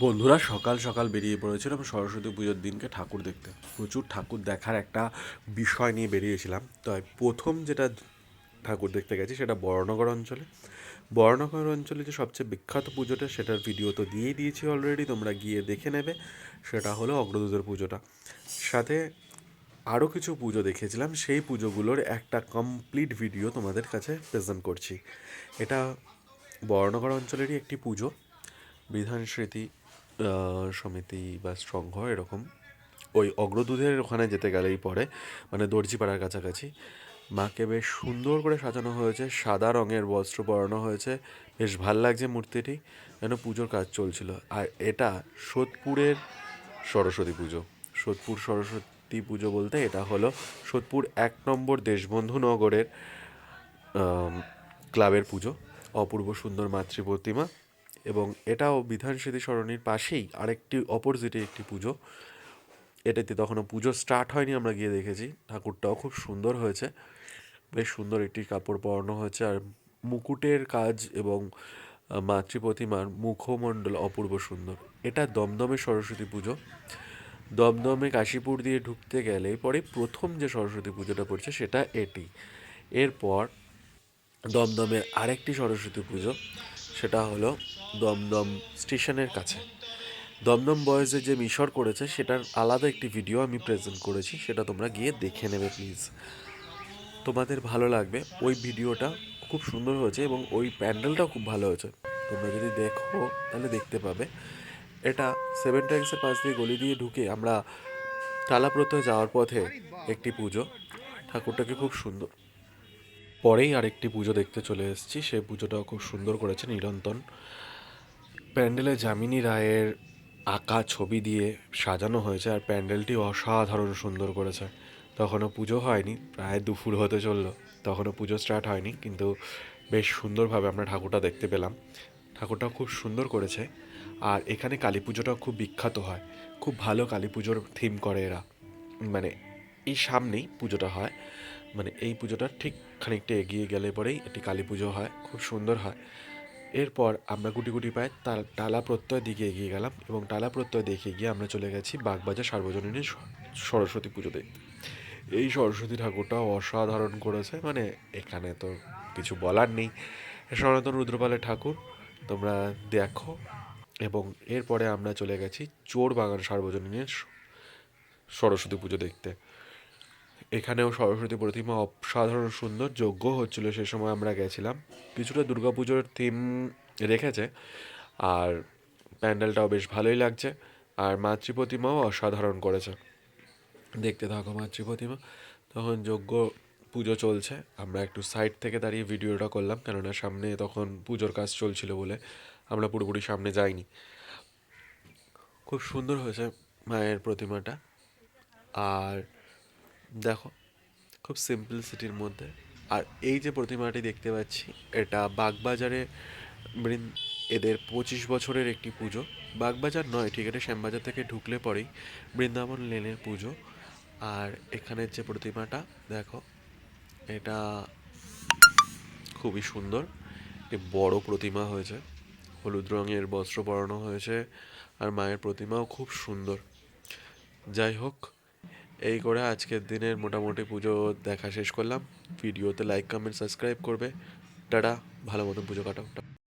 বন্ধুরা, সকাল সকাল বেরিয়ে পড়েছিলাম সরস্বতী পুজোর দিনকে ঠাকুর দেখতে। প্রচুর ঠাকুর দেখার একটা বিষয় নিয়ে বেরিয়েছিলাম। তাই প্রথম যেটা ঠাকুর দেখতে গেছি সেটা বড়নগর অঞ্চলে। বড়নগর অঞ্চলে যে সবচেয়ে বিখ্যাত পুজোটা, সেটার ভিডিও তো দিয়েই দিয়েছি অলরেডি তোমরা গিয়ে দেখে নেবে। সেটা হলো অগ্রদূতের পুজোটা। সাথে আরও কিছু পুজো দেখেছিলাম। সেই পুজোগুলোর একটা কমপ্লিট ভিডিও তোমাদের কাছে প্রেজেন্ট করছি। এটা বর্ণগর অঞ্চলেরই একটি পুজো। বিধান স্মৃতি বা সংঘ এরকম, ওই অগ্রদূতের ওখানে যেতে গেলেই পরে মানে দর্জিপাড়ার কাছাকাছি। মাকে বেশ সুন্দর করে সাজানো হয়েছে, সাদা রঙের বস্ত্র পরানো হয়েছে, বেশ ভালো লাগছে মূর্তিটি, যেন পুজোর কাজ চলছিল। আর এটা সোদপুরের সরস্বতী পুজো। সোদপুর সরস্বতী পুজো বলতে এটা হলো সোদপুর এক নম্বর দেশবন্ধু নগরের ক্লাবের পুজো, অপূর্ব সুন্দর মাতৃ প্রতিমা এবং এটাও বিধান স্মৃতি সরণির পাশেই আরেকটি অপোজিটে একটি পুজো। এটাতে তখনও পুজো স্টার্ট হয়নি, আমরা গিয়ে দেখেছি। ঠাকুরটাও খুব সুন্দর হয়েছে। বেশ সুন্দর একটি কাপড় পরানো হয়েছে। আর মুকুটের কাজ এবং মাতৃ প্রতিমার মুখমণ্ডল অপূর্ব সুন্দর। এটা দমদমে সরস্বতী পুজো। দমদমে কাশীপুর দিয়ে ঢুকতে গেলে পরে প্রথম যে সরস্বতী পুজোটা পড়ছে সেটা এটি। এরপর দমদমের আরেকটি সরস্বতী পুজো। সেটা হলো দমদম স্টেশনের কাছে। দমদম বয়েজে যে মিশর করেছে, সেটার আলাদা একটি ভিডিও আমি প্রেজেন্ট করেছি, সেটা তোমরা গিয়ে দেখে নেবে প্লিজ তোমাদের ভালো লাগবে। ওই ভিডিওটা খুব সুন্দর হয়েছে এবং ওই প্যান্ডেলটাও খুব ভালো হয়েছে। তোমরা যদি দেখো, তাহলে দেখতে পাবে। এটা সেভেন ট্যাঙ্কসের পাশ দিয়ে গলি দিয়ে ঢুকে আমরা টালাপ্রত্যয় যাওয়ার পথে একটি পুজো। ঠাকুরটাকে খুব সুন্দর। পরেই আরেকটি পুজো দেখতে চলে এসেছি। সেই পুজোটাও খুব সুন্দর করেছে নিরন্তন। প্যান্ডেলে যামিনী রায়ের আঁকা ছবি দিয়ে সাজানো হয়েছে আর প্যান্ডেলটি অসাধারণ সুন্দর করেছে। তখনও পুজো হয়নি, প্রায় দুপুর হতে চলল। তখনও পুজো স্টার্ট হয়নি, কিন্তু বেশ সুন্দরভাবে আমরা ঠাকুরটা দেখতে পেলাম। ঠাকুরটাও খুব সুন্দর করেছে আর এখানে কালী পুজোটাও খুব বিখ্যাত হয়। খুব ভালো কালী পুজোর থিম করে এরা। মানে এই সামনেই পুজোটা হয়। মানে এই পুজোটা ঠিক খানিকটা এগিয়ে গেলে পরেই এটি কালী পুজো হয়, খুব সুন্দর হয়। এরপর আমরা গুটি গুটি পায়ে তাল, টালা প্রত্যয় দিকে এগিয়ে গেলাম এবং টালা প্রত্যয় দেখে গিয়ে আমরা চলে গেছি বাগবাজার সার্বজনীনের সরস্বতী পুজো দেখতে এই সরস্বতী ঠাকুরটাও অসাধারণ করেছে মানে এখানে তো কিছু বলার নেই। সনাতন রুদ্রপালের ঠাকুর, তোমরা দেখো। এবং এরপরে আমরা চলে গেছি চোর বাগান সার্বজনীনের সরস্বতী পুজো দেখতে। এখানেও সরস্বতী প্রতিমা অসাধারণ সুন্দর, যজ্ঞ হচ্ছিল সে সময় আমরা গেছিলাম। কিছুটা দুর্গাপুজোর থিম রেখেছে, আর প্যান্ডেলটাও বেশ ভালোই লাগছে, আর মাতৃ প্রতিমাও অসাধারণ করেছে। দেখতে থাকো মাতৃ প্রতিমা তখন যজ্ঞ পুজো চলছে, আমরা একটু সাইড থেকে দাঁড়িয়ে ভিডিওটা করলাম, কেননা সামনে তখন পুজোর কাজ চলছিল বলে আমরা পুরোপুরি সামনে যাইনি। খুব সুন্দর হয়েছে মায়ের প্রতিমাটা, আর দেখো, খুব সিম্পল সিটির মধ্যে। আর এই যে প্রতিমাটি দেখতে পাচ্ছি, এটা বাগবাজারে এদের পঁচিশ বছরের একটি পুজো। বাগবাজার নয়, ঠিক এটা শ্যামবাজার থেকে ঢুকলে পরেই বৃন্দাবন লেনের পুজো। আর এখানের যে প্রতিমাটা, দেখো, এটা খুবই সুন্দর। একটি বড় প্রতিমা হয়েছে। হলুদ রঙের বস্ত্র পরানো হয়েছে। আর মায়ের প্রতিমাও খুব সুন্দর। যাই হোক এই করে আজকের দিনের মোটামুটি পুজো দেখা শেষ করলাম। ভিডিওতে লাইক কমেন্ট সাবস্ক্রাইব করবে। টাটা, ভালো মতন পুজো কাটাও।